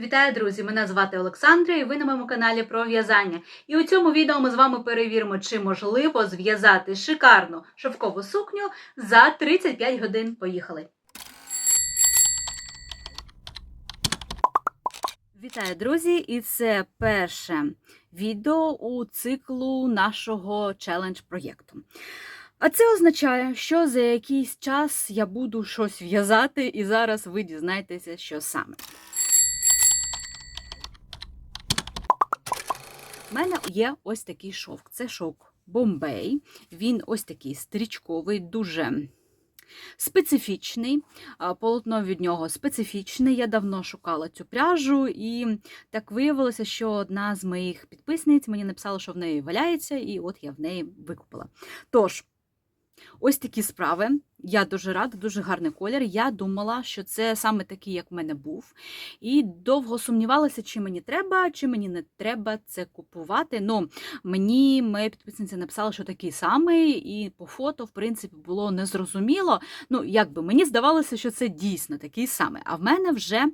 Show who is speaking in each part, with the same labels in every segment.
Speaker 1: Вітаю, друзі! Мене звати Олександра, і ви на моєму каналі про в'язання. І у цьому відео ми з вами перевіримо, чи можливо зв'язати шикарну шовкову сукню за 35 годин. Поїхали! Вітаю, друзі! І це перше відео у циклу нашого челендж проєкту. А це означає, що за якийсь час я буду щось в'язати, і зараз ви дізнаєтеся, що саме. У мене є ось такий шовк. Це шовк Бомбей. Він ось такий стрічковий, дуже специфічний. Полотно від нього специфічне. Я давно шукала цю пряжу, і так виявилося, що одна з моїх підписниць мені написала, що в неї валяється, і от я в неї викупила. Тож, ось такі справи. Я дуже рада, дуже гарний колір. Я думала, що це саме такий, як в мене був. І довго сумнівалася, чи мені треба, чи мені не треба це купувати. Ну, мені моя підписниця написала, що такий самий, і по фото, в принципі, було незрозуміло. Ну, якби мені здавалося, що це дійсно такий самий. А в мене вже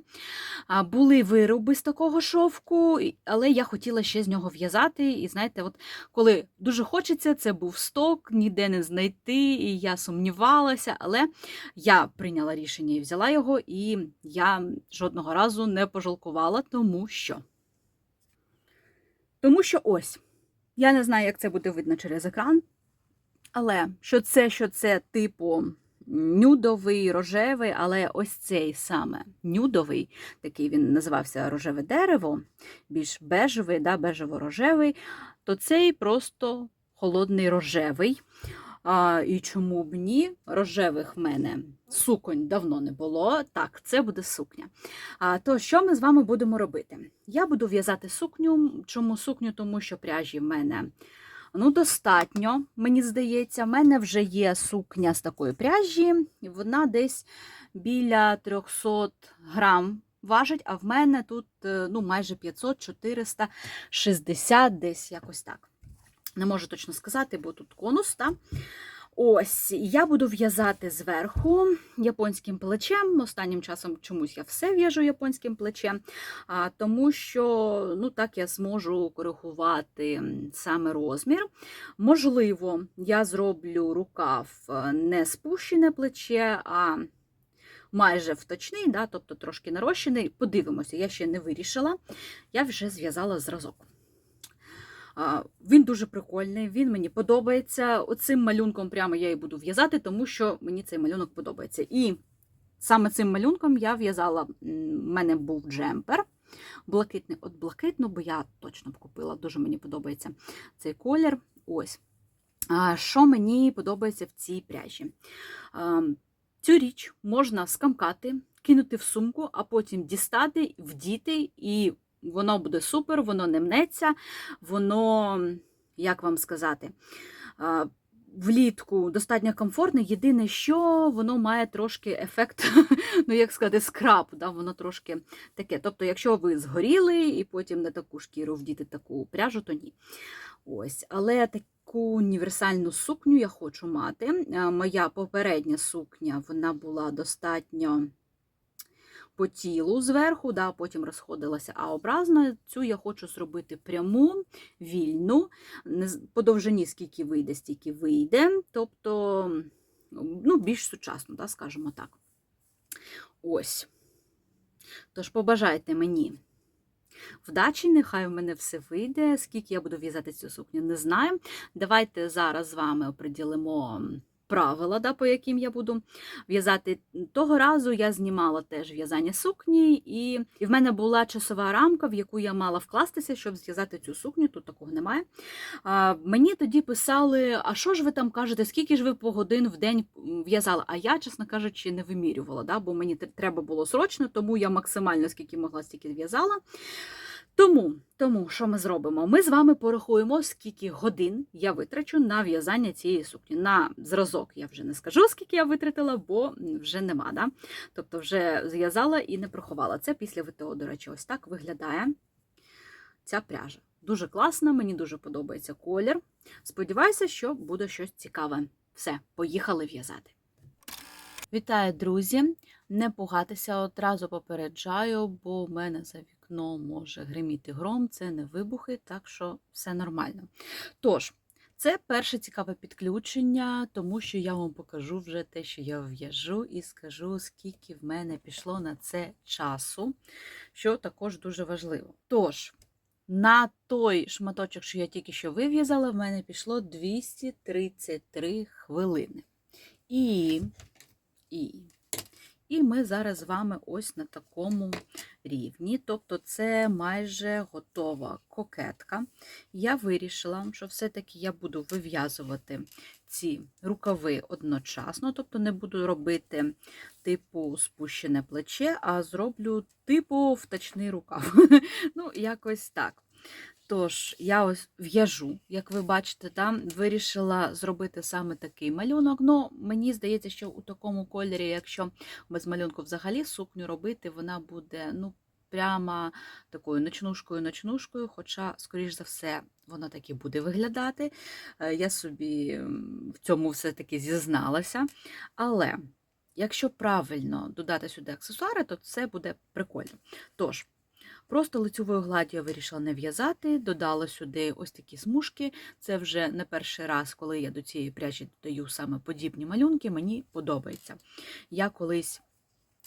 Speaker 1: були вироби з такого шовку, але я хотіла ще з нього в'язати. І знаєте, от коли дуже хочеться, це був сток, ніде не знайти, і я сумнівалася, але я прийняла рішення і взяла його, і я жодного разу не пожалкувала, тому що. Тому що ось. Я не знаю, як це буде видно через екран, але що це, що це типу нюдовий, рожевий, але ось цей саме нюдовий, такий він називався рожеве дерево, більш бежевий, да, бежево-рожевий, то цей просто холодний рожевий. А, і чому б ні? Рожевих в мене суконь давно не було. Так, це буде сукня. А, то що ми з вами будемо робити? Я буду в'язати сукню. Чому сукню? Тому що пряжі в мене ну, достатньо, мені здається. В мене вже є сукня з такої пряжі, вона десь біля 300 грам. Важить, а в мене тут е, ну, майже 500, 460, десь якось так. Не можу точно сказати, бо тут конус. Та? Ось, я буду в'язати зверху японським плечем. Останнім часом чомусь я все в'яжу японським плечем, тому що ну, так я зможу коригувати саме розмір. Можливо, я зроблю рукав е, не спущене плече, а майже вточний, да, тобто трошки нарощений. Подивимося, я ще не вирішила. Я вже зв'язала зразок. Він дуже прикольний, він мені подобається. Оцим малюнком прямо я і буду в'язати, тому що мені цей малюнок подобається. І саме цим малюнком я в'язала, в мене був джемпер. Блакитний от блакитну, бо я точно б купила, дуже мені подобається цей колір. Ось. Що мені подобається в цій пряжі? Цю річ можна скамкати, кинути в сумку, а потім дістати, вдіти, і воно буде супер, воно не мнеться, воно, як вам сказати, влітку достатньо комфортне. Єдине, що воно має трошки ефект, ну як сказати, скраб, да? воно трошки таке. Тобто, якщо ви згоріли і потім на таку шкіру вдіти таку пряжу, то ні. Ось, але таку універсальну сукню я хочу мати. Моя попередня сукня вона була достатньо по тілу зверху, да, потім розходилася А-образно. Цю я хочу зробити пряму, вільну, по довжині скільки вийде, стільки вийде. Тобто ну, більш сучасно, да, скажімо так. Ось. Тож побажайте мені вдачі, нехай в мене все вийде. Скільки я буду в'язати цю сукню, не знаю. Давайте зараз з вами оприділимо правила, да, по яким я буду в'язати. Того разу я знімала теж в'язання сукні, і, в мене була часова рамка, в яку я мала вкластися, щоб зв'язати цю сукню. Тут такого немає. А, мені тоді писали: а що ж ви там кажете, скільки ж ви по годин в день в'язали? А я, чесно кажучи, не вимірювала, да, бо мені треба було срочно, тому я максимально скільки могла, стільки в'язала. Тому, тому, що ми зробимо? Ми з вами порахуємо, скільки годин я витрачу на в'язання цієї сукні. На зразок я вже не скажу, скільки я витратила, бо вже нема. Да? Тобто вже зв'язала і не проховала. Це після ВТО, до речі, ось так виглядає ця пряжа. Дуже класна, мені дуже подобається колір. Сподіваюся, що буде щось цікаве. Все, поїхали в'язати. Вітаю, друзі! Не пугатися одразу попереджаю, бо в мене за вікном може гриміти гром, це не вибухи, так що все нормально. Тож, це перше цікаве підключення, тому що я вам покажу вже те, що я в'яжу, і скажу, скільки в мене пішло на це часу, що також дуже важливо. Тож, на той шматочок, що я тільки що вив'язала, в мене пішло 233 хвилини. І, і, і ми зараз з вами ось на такому рівні. Тобто це майже готова кокетка. Я вирішила, що все-таки я буду вив'язувати ці рукави одночасно, тобто не буду робити типу спущене плече, а зроблю типу втачний рукав. Ну, якось так. Тож, я ось в'яжу, як ви бачите, там вирішила зробити саме такий малюнок. Ну, мені здається, що у такому кольорі, якщо без малюнку взагалі сукню робити, вона буде ну, прямо такою ночнушкою-ночнушкою, хоча, скоріш за все, вона так і буде виглядати. Е, Я собі в цьому все-таки зізналася. Але якщо правильно додати сюди аксесуари, то це буде прикольно. Тож, Просто лицьовою гладдю я вирішила не в'язати, додала сюди ось такі смужки. Це вже не перший раз, коли я до цієї пряжі додаю саме подібні малюнки, мені подобається. Я колись,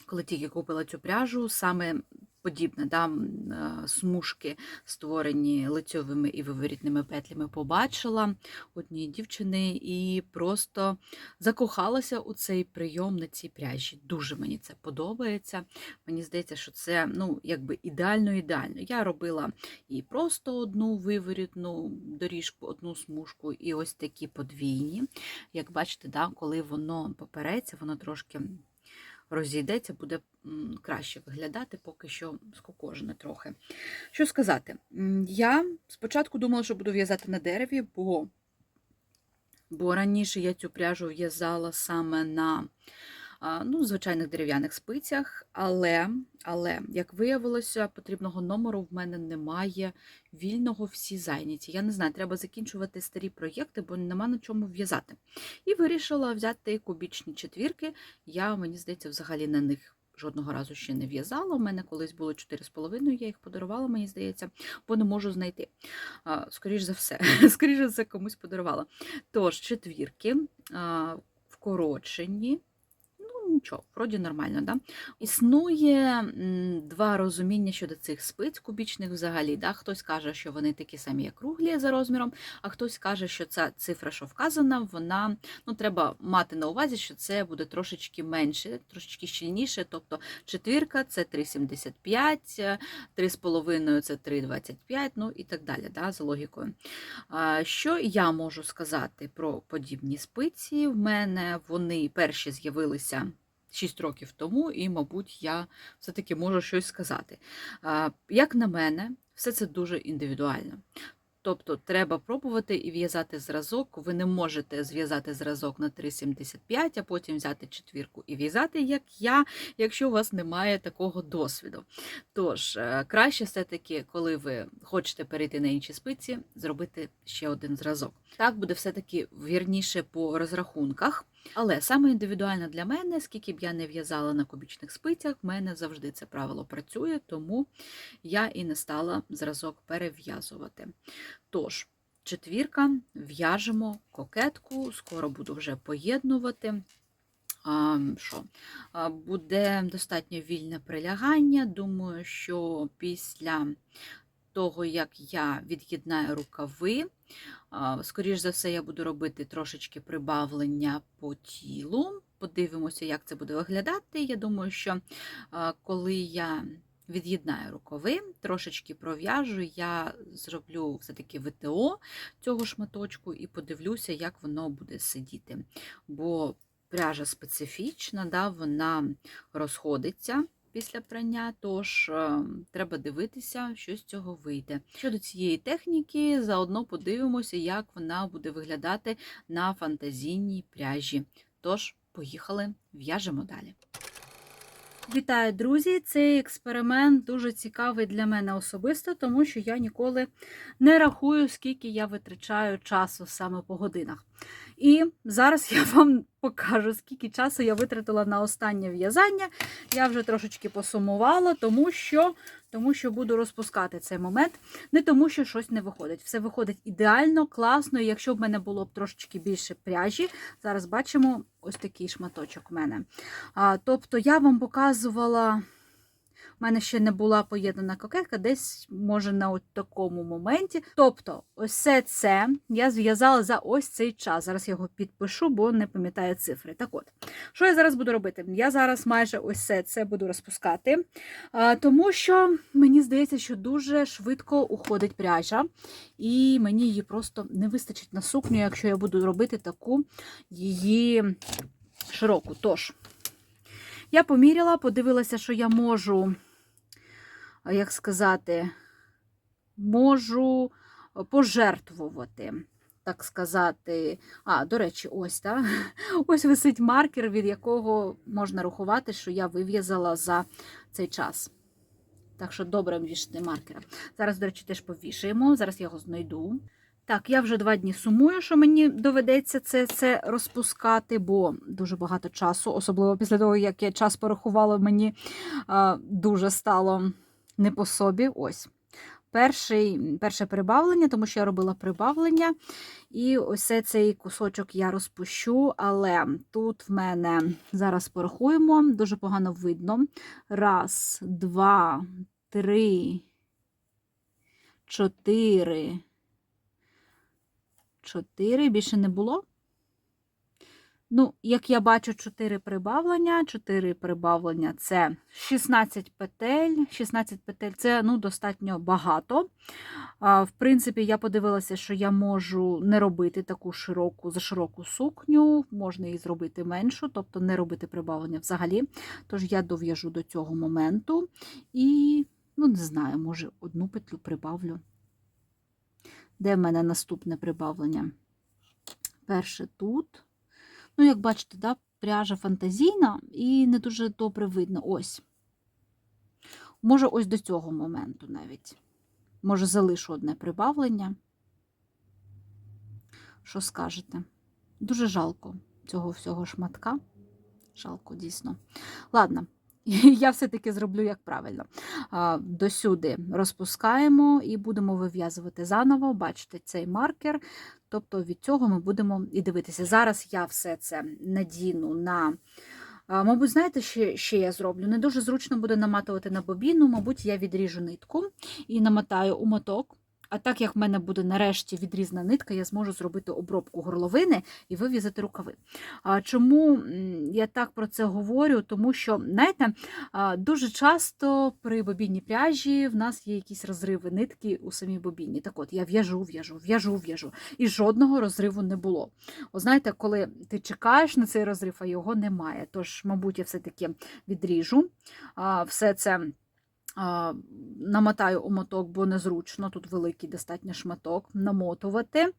Speaker 1: коли тільки купила цю пряжу, саме подібне, да, е, смужки, створені лицьовими і виворітними петлями, побачила однієї дівчини і просто закохалася у цей прийом на цій пряжі. Дуже мені це подобається. Мені здається, що це ну, якби ідеально-ідеально. Я робила і просто одну виворітну доріжку, одну смужку, і ось такі подвійні. Як бачите, да, коли воно попереться, воно трошки розійдеться, буде краще виглядати, поки що скокожене трохи. Що сказати? Я спочатку думала, що буду в'язати на дереві, бо бо раніше я цю пряжу в'язала саме на ну, звичайних дерев'яних спицях, але, але, як виявилося, потрібного номеру в мене немає вільного всі зайняті. Я не знаю, треба закінчувати старі проєкти, бо нема на чому в'язати. І вирішила взяти кубічні четвірки. Я, мені здається, взагалі на них. Жодного разу ще не в'язала. У мене колись було 4,5, я їх подарувала, мені здається, бо не можу знайти. А, Скоріш за все, скоріш за все, комусь подарувала. Тож, четвірки вкорочені. Ну, нічого, вроді нормально, да? Існує два розуміння щодо цих спиць кубічних взагалі. Да? Хтось каже, що вони такі самі, як круглі за розміром, а хтось каже, що ця цифра, що вказана, вона ну, треба мати на увазі, що це буде трошечки менше, трошечки щільніше. Тобто четвірка це 3,75, 3,5 це 3,25, ну і так далі, да, за логікою. Що я можу сказати про подібні спиці? В мене вони перші з'явилися 6 років тому, і, мабуть, я все-таки можу щось сказати. Як на мене, все це дуже індивідуально. Тобто треба пробувати і в'язати зразок. Ви не можете зв'язати зразок на 3,75, а потім взяти четвірку і в'язати, як я, якщо у вас немає такого досвіду. Тож, е, краще все-таки, коли ви хочете перейти на інші спиці, зробити ще один зразок. Так буде все-таки вірніше по розрахунках. Але саме індивідуально для мене, скільки б я не в'язала на кубічних спицях, в мене завжди це правило працює, тому я і не стала зразок перев'язувати. Тож, четвірка, в'яжемо кокетку, скоро буду вже поєднувати. А, що? А, Буде достатньо вільне прилягання. Думаю, що після того, як я від'єднаю рукави, а, скоріш за все, я буду робити трошечки прибавлення по тілу. Подивимося, як це буде виглядати. Я думаю, що коли я від'єднаю рукави, трошечки пров'яжу, я зроблю все-таки ВТО цього шматочку і подивлюся, як воно буде сидіти. Бо пряжа специфічна, да, вона розходиться після прання, тож е, треба дивитися, що з цього вийде. Щодо цієї техніки, заодно подивимося, як вона буде виглядати на фантазійній пряжі. Тож, поїхали, в'яжемо далі. Вітаю, друзі! Цей експеримент дуже цікавий для мене особисто, тому що я ніколи не рахую, скільки я витрачаю часу саме по годинах. І зараз я вам покажу, скільки часу я витратила на останнє в'язання. Я вже трошечки посумувала, тому що, тому що буду розпускати цей момент. Не тому, що щось не виходить. Все виходить ідеально, класно. І якщо б мене було б трошечки більше пряжі, зараз бачимо ось такий шматочок в мене. А, Тобто я вам показувала. У мене ще не була поєднана кокетка, десь може на от такому моменті. Тобто, все це я зв'язала за ось цей час. Зараз я його підпишу, бо не пам'ятаю цифри. Так от, що я зараз буду робити? Я зараз майже ось це буду розпускати, тому що мені здається, що дуже швидко уходить пряжа, і мені її просто не вистачить на сукню, якщо я буду робити таку її широку. Тож, я поміряла, подивилася, що я можу, як сказати, можу пожертвувати, так сказати. А, до речі, ось так. Ось висить маркер, від якого можна рахувати, що я вив'язала за цей час. Так що добре вішати маркера. Зараз, до речі, теж повішаємо. Зараз я його знайду. Так, я вже два дні сумую, що мені доведеться це, це розпускати, бо дуже багато часу, особливо після того, як я час порахувала, мені а, дуже стало не по собі. Ось. Перший, перше прибавлення, тому що я робила прибавлення, і ось цей кусочок я розпущу, але тут в мене зараз порахуємо, дуже погано видно. Раз, два, три, чотири. Чотири, більше не було. Ну, як я бачу, 4 прибавлення. 4 прибавлення це 16 петель. 16 петель це ну, достатньо багато. В принципі, я подивилася, що я можу не робити таку широку, за широку сукню, можна її зробити меншу, тобто не робити прибавлення взагалі. Тож я дов'яжу до цього моменту і, ну, не знаю, може, одну петлю прибавлю. Де в мене наступне прибавлення? Перше тут. Ну, як бачите, да, пряжа фантазійна і не дуже добре видно. Ось. Може, ось до цього моменту навіть. Може, залишу одне прибавлення. Що скажете? Дуже жалко цього всього шматка. Жалко, дійсно. Ладно, я все-таки зроблю як правильно. Досюди розпускаємо і будемо вив'язувати заново, бачите, цей маркер. Тобто від цього ми будемо і дивитися. Зараз я все це надіну на. Мабуть, знаєте, що ще я зроблю? Не дуже зручно буде наматувати на бобіну, мабуть, я відріжу нитку і намотаю у моток. А так як в мене буде нарешті відрізна нитка, я зможу зробити обробку горловини і вив'язати рукави. А Чому я так про це говорю? Тому що, знаєте, дуже часто при бобінній пряжі в нас є якісь розриви нитки у самій бобіні. Так от, я в'яжу, в'яжу, в'яжу, в'яжу. І жодного розриву не було. О, знаєте, коли ти чекаєш на цей розрив, а його немає. Тож, мабуть, я все-таки відріжу все це намотаю у моток, бо незручно, тут великий достатньо шматок, намотувати.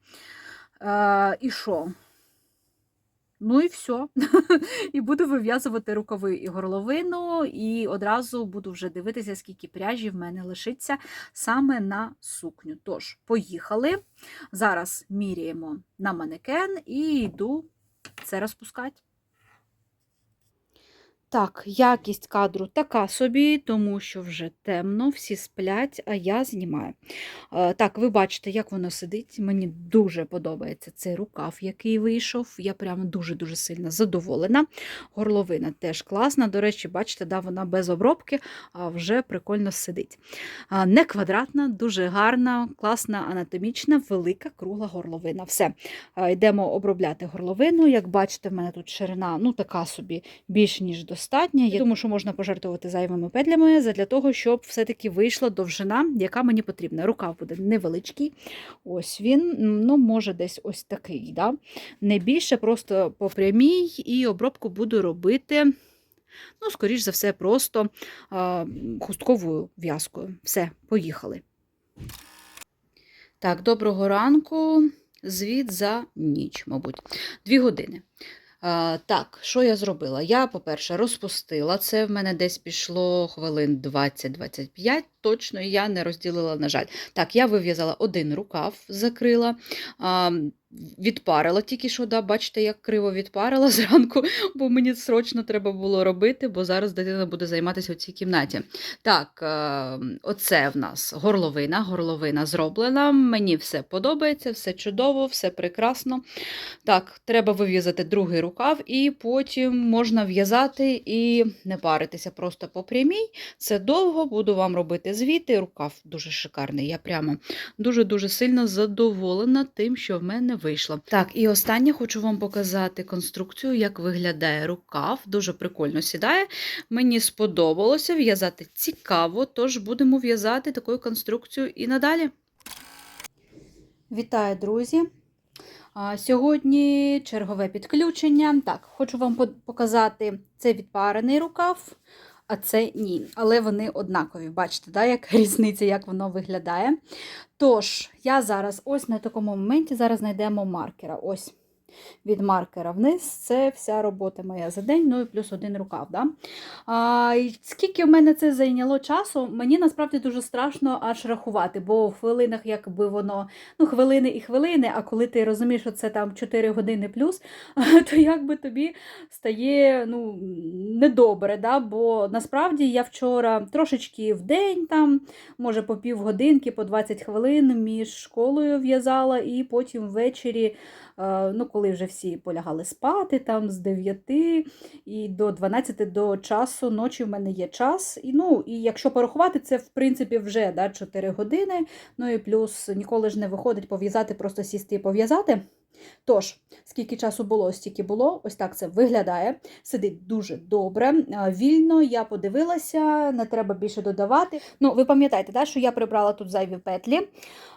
Speaker 1: І що? Ну і все. І буду вив'язувати рукави і горловину, і одразу буду вже дивитися, скільки пряжі в мене лишиться саме на сукню. Тож, поїхали. Зараз міряємо на манекен і йду це розпускати. Так, якість кадру така собі, тому що вже темно, всі сплять, а я знімаю. Е, так, ви бачите, як воно сидить. Мені дуже подобається цей рукав, який вийшов. Я прямо дуже-дуже сильно задоволена. Горловина теж класна. До речі, бачите, да, вона без обробки, а вже прикольно сидить. Не квадратна, дуже гарна, класна, анатомічна, велика, кругла горловина. Все, йдемо обробляти горловину. Як бачите, в мене тут ширина ну, така собі більш ніж до достатньо. Я думаю, що можна пожертвувати зайвими петлями для того, щоб все-таки вийшла довжина, яка мені потрібна. Рукав буде невеличкий. Ось він, ну, може, десь ось такий. Да? Не більше, просто по прямій, і обробку буду робити. Ну, скоріш за все, просто а, хустковою в'язкою. Все, поїхали. Так, доброго ранку. Звіт за ніч, мабуть, дві години. А, так, що я зробила? Я, по-перше, розпустила. Це в мене десь пішло хвилин 20-25. Точно я не розділила, на жаль. Так, я вив'язала один рукав, закрила. Відпарила тільки що, да, бачите, як криво відпарила зранку, бо мені срочно треба було робити, бо зараз дитина буде займатися у цій кімнаті. Так, е, оце в нас горловина. Горловина зроблена. Мені все подобається, все чудово, все прекрасно. Так, треба вив'язати другий рукав, і потім можна в'язати і не паритися просто по прямій. Це довго, буду вам робити звіти. Рукав дуже шикарний. Я прямо дуже-дуже сильно задоволена тим, що в мене вийшло. Так, і останнє хочу вам показати конструкцію, як виглядає рукав. Дуже прикольно сідає. Мені сподобалося в'язати цікаво, тож будемо в'язати такою конструкцією і надалі. Вітаю, друзі! Сьогодні чергове підключення. Так, хочу вам показати це відпарений рукав, а це ні. Але вони однакові. Бачите, да, яка різниця, як воно виглядає. Тож, я зараз ось на такому моменті зараз знайдемо маркера. Ось. Від маркера вниз, це вся робота моя за день, ну і плюс один рукав. Да? А, і скільки в мене це зайняло часу, мені насправді дуже страшно аж рахувати, бо в хвилинах, якби воно, ну, хвилини і хвилини, а коли ти розумієш, що це там 4 години плюс, то якби тобі стає ну, недобре. Да? Бо насправді я вчора трошечки в день, там, може по півгодинки, по 20 хвилин між школою в'язала, і потім ввечері. Е, ну, коли вже всі полягали спати, там з 9 і до 12 до часу ночі в мене є час. І, ну, і якщо порахувати, це в принципі вже да, 4 години. Ну і плюс ніколи ж не виходить пов'язати, просто сісти і пов'язати. Тож, скільки часу було, стільки було. Ось так це виглядає. Сидить дуже добре. Е, Вільно, я подивилася, не треба більше додавати. Ну, ви пам'ятаєте, да, що я прибрала тут зайві петлі.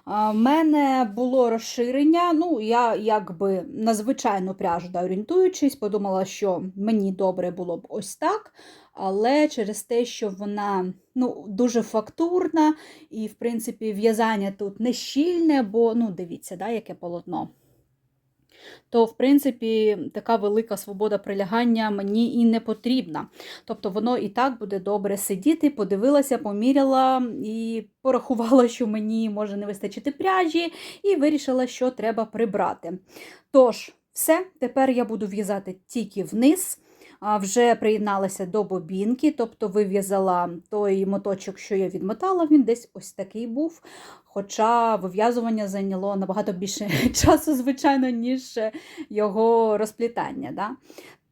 Speaker 1: У мене було розширення. Ну, я якби на звичайну пряжу да, орієнтуючись, подумала, що мені добре було б ось так. Але через те, що вона ну, дуже фактурна, і, в принципі, в'язання тут не щільне, бо ну, дивіться, да, яке полотно то, в принципі, така велика свобода прилягання мені і не потрібна. Тобто воно і так буде добре сидіти, подивилася, поміряла і порахувала, що мені може не вистачити пряжі, і вирішила, що треба прибрати. Тож, все, тепер я буду в'язати тільки вниз. Вже приєдналася до бобінки, тобто вив'язала той моточок, що я відмотала, він десь ось такий був. Хоча вив'язування зайняло набагато більше часу, звичайно, ніж його розплітання. Да?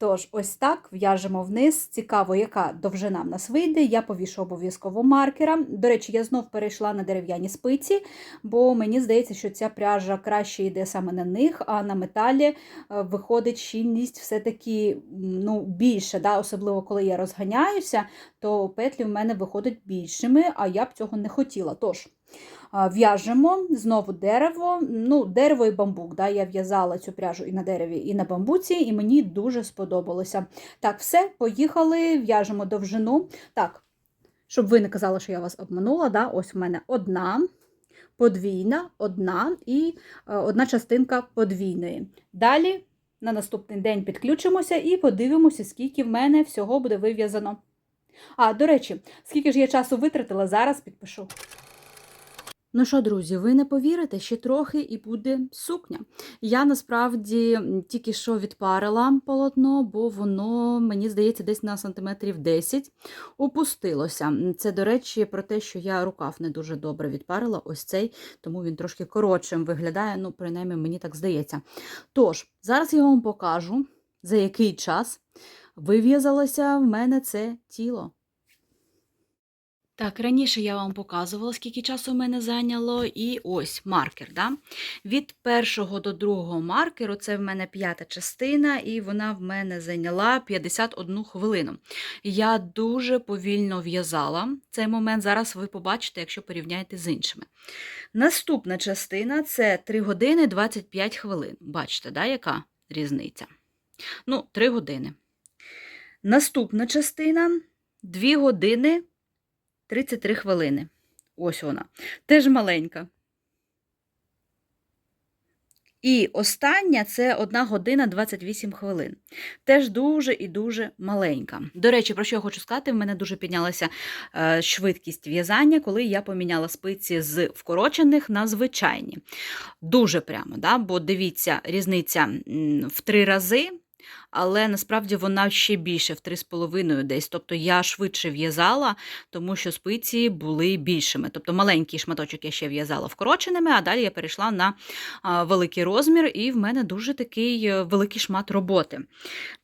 Speaker 1: Тож, ось так в'яжемо вниз. Цікаво, яка довжина в нас вийде. Я повішу обов'язково маркера. До речі, я знов перейшла на дерев'яні спиці, бо мені здається, що ця пряжа краще йде саме на них, а на металі е, виходить щільність все-таки ну, більше. Да? Особливо, коли я розганяюся, то петлі в мене виходять більшими, а я б цього не хотіла. Тож, В'яжемо знову дерево, ну, дерево і бамбук. Да? Я в'язала цю пряжу і на дереві, і на бамбуці, і мені дуже сподобалося. Так, все, поїхали, в'яжемо довжину. Так, щоб ви не казали, що я вас обманула, да? ось у мене одна, подвійна, одна і е, одна частинка подвійної. Далі на наступний день підключимося і подивимося, скільки в мене всього буде вив'язано. А, до речі, скільки ж я часу витратила, зараз підпишу. Ну що, друзі, ви не повірите, ще трохи і буде сукня. Я насправді тільки що відпарила полотно, бо воно, мені здається, десь на сантиметрів 10 опустилося. Це, до речі, про те, що я рукав не дуже добре відпарила, ось цей, тому він трошки коротшим виглядає, ну, принаймні, мені так здається. Тож, зараз я вам покажу, за який час вив'язалося в мене це тіло. Так, раніше я вам показувала, скільки часу в мене зайняло, і ось маркер. Да? Від першого до другого маркеру це в мене п'ята частина, і вона в мене зайняла 51 хвилину. Я дуже повільно в'язала цей момент. Зараз ви побачите, якщо порівняєте з іншими. Наступна частина це 3 години 25 хвилин. Бачите, да, яка різниця? Ну, 3 години. Наступна частина 2 години. 33 хвилини. Ось вона. Теж маленька. І остання це 1 година 28 хвилин. Теж дуже і дуже маленька. До речі, про що я хочу сказати, в мене дуже піднялася е, швидкість в'язання, коли я поміняла спиці з вкорочених на звичайні. Дуже прямо, да? бо дивіться, різниця в три рази. Але насправді вона ще більше, в 3,5 десь. Тобто я швидше в'язала, тому що спиці були більшими. Тобто маленький шматочок я ще в'язала вкороченими, а далі я перейшла на великий розмір, і в мене дуже такий е, великий шмат роботи.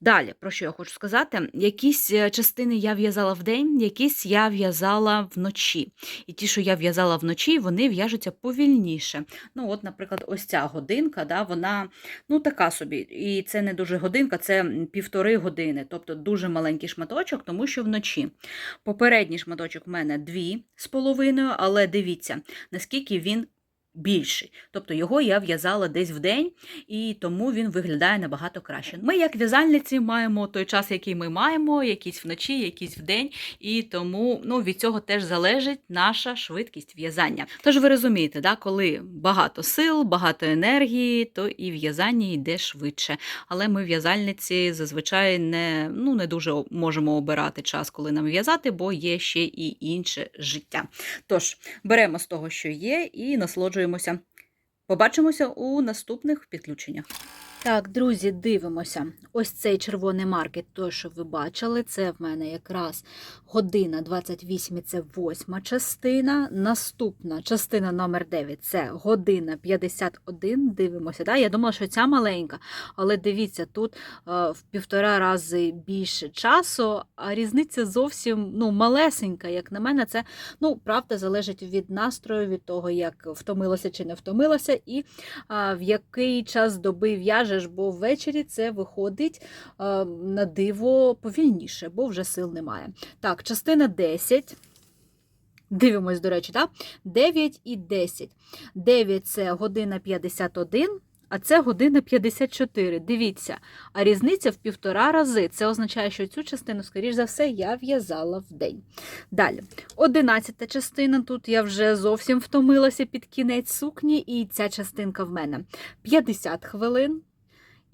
Speaker 1: Далі, про що я хочу сказати, якісь е, частини я в'язала вдень, якісь я в'язала вночі. І ті, що я в'язала вночі, вони в'яжуться повільніше. Ну, от, наприклад, ось ця годинка, да, вона ну, така собі. І це не дуже годинка, це півтори години, тобто дуже маленький шматочок, тому що вночі. Попередній шматочок в мене дві з половиною, але дивіться, наскільки він більший. Тобто його я в'язала десь в день, і тому він виглядає набагато краще. Ми, як в'язальниці, маємо той час, який ми маємо, якийсь вночі, якийсь вдень, і тому ну, від цього теж залежить наша швидкість в'язання. Тож ви розумієте, да, коли багато сил, багато енергії, то і в'язання йде швидше. Але ми, в'язальниці, зазвичай не, ну, не дуже можемо обирати час, коли нам в'язати, бо є ще і інше життя. Тож, беремо з того, що є, і насолоджуємося. Побачимося у наступних підключеннях. Так, друзі, дивимося. Ось цей червоний маркет, той, що ви бачили, це в мене якраз година 28, це восьма частина. Наступна частина номер 9 це година 51. Дивимося. Да? Я думала, що ця маленька, але дивіться, тут е, в півтора рази більше часу, а різниця зовсім ну, малесенька, як на мене, це ну, правда залежить від настрою, від того, як втомилася чи не втомилася, і в який час доби в'яжеш, бо ввечері це виходить на диво повільніше, бо вже сил немає. Так, частина 10. Дивимось, до речі, так? 9 і 10. 9 це година 51, а це година 54. Дивіться, а різниця в півтора рази. Це означає, що цю частину, скоріш за все, я в'язала в день. Далі, одинадцята частина. Тут я вже зовсім втомилася під кінець сукні, і ця частинка в мене 50 хвилин.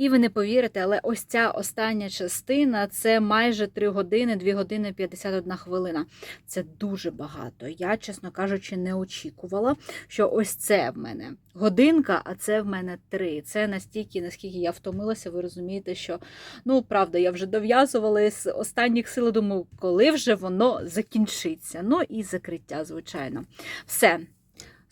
Speaker 1: І ви не повірите, але ось ця остання частина це майже 3 години, 2 години 51 хвилина. Це дуже багато. Я, чесно кажучи, не очікувала, що ось це в мене годинка, а це в мене 3. Це настільки, наскільки я втомилася, ви розумієте, що ну правда, я вже дов'язувала з останніх сил, думаю, коли вже воно закінчиться. Ну і закриття, звичайно. Все.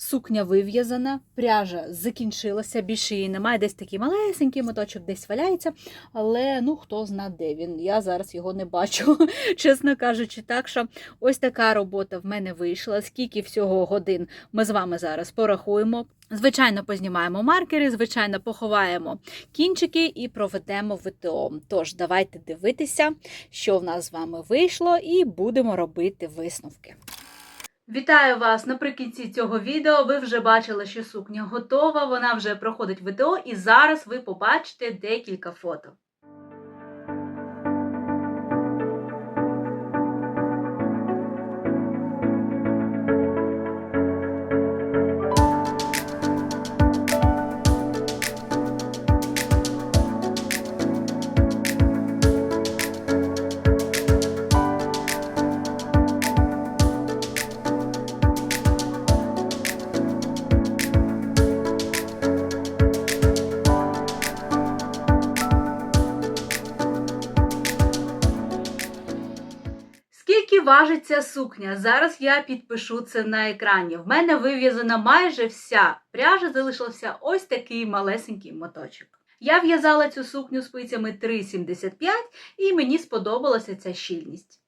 Speaker 1: Сукня вив'язана, пряжа закінчилася, більше її немає. Десь такий малесенький моточок десь валяється, але ну хто зна, де він. Я зараз його не бачу, чесно кажучи. Так що ось така робота в мене вийшла. Скільки всього годин ми з вами зараз порахуємо. Звичайно, познімаємо маркери, звичайно, поховаємо кінчики і проведемо ВТО. Тож, давайте дивитися, що в нас з вами вийшло, і будемо робити висновки. Вітаю вас наприкінці цього відео. Ви вже бачили, що сукня готова, вона вже проходить ВТО, і зараз ви побачите декілька фото. Скільки важить сукня? Зараз я підпишу це на екрані. В мене вив'язана майже вся пряжа, залишився ось такий малесенький моточок. Я в'язала цю сукню спицями 3,75 і мені сподобалася ця щільність.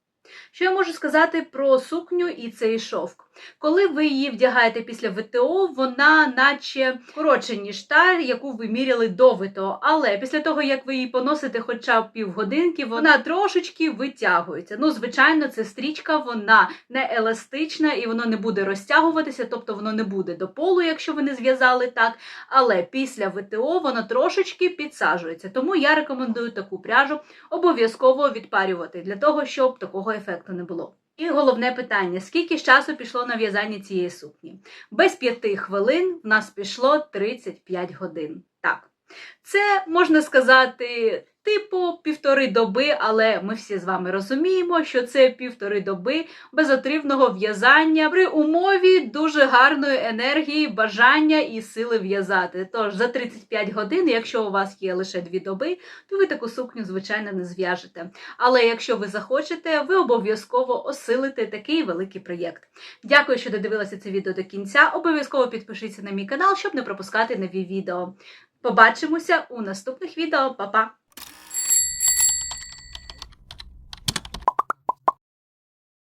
Speaker 1: Що я можу сказати про сукню і цей шовк? Коли ви її вдягаєте після ВТО, вона наче коротше, ніж та, яку ви міряли до ВТО. Але після того, як ви її поносите хоча б півгодинки, вона трошечки витягується. Ну, звичайно, це стрічка, вона не еластична і воно не буде розтягуватися, тобто воно не буде до полу, якщо ви не зв'язали так. Але після ВТО воно трошечки підсаджується. Тому я рекомендую таку пряжу обов'язково відпарювати для того, щоб такого ефекту не було. І головне питання: скільки часу пішло на в'язання цієї сукні? Без п'яти хвилин в нас пішло 35 годин. Так, Це можна сказати. Типу півтори доби, але ми всі з вами розуміємо, що це півтори доби безотривного в'язання при умові дуже гарної енергії, бажання і сили в'язати. Тож за 35 годин, якщо у вас є лише дві доби, то ви таку сукню, звичайно, не зв'яжете. Але якщо ви захочете, ви обов'язково осилите такий великий проєкт. Дякую, що додивилися це відео до кінця. Обов'язково підпишіться на мій канал, щоб не пропускати нові відео. Побачимося у наступних відео. Па-па!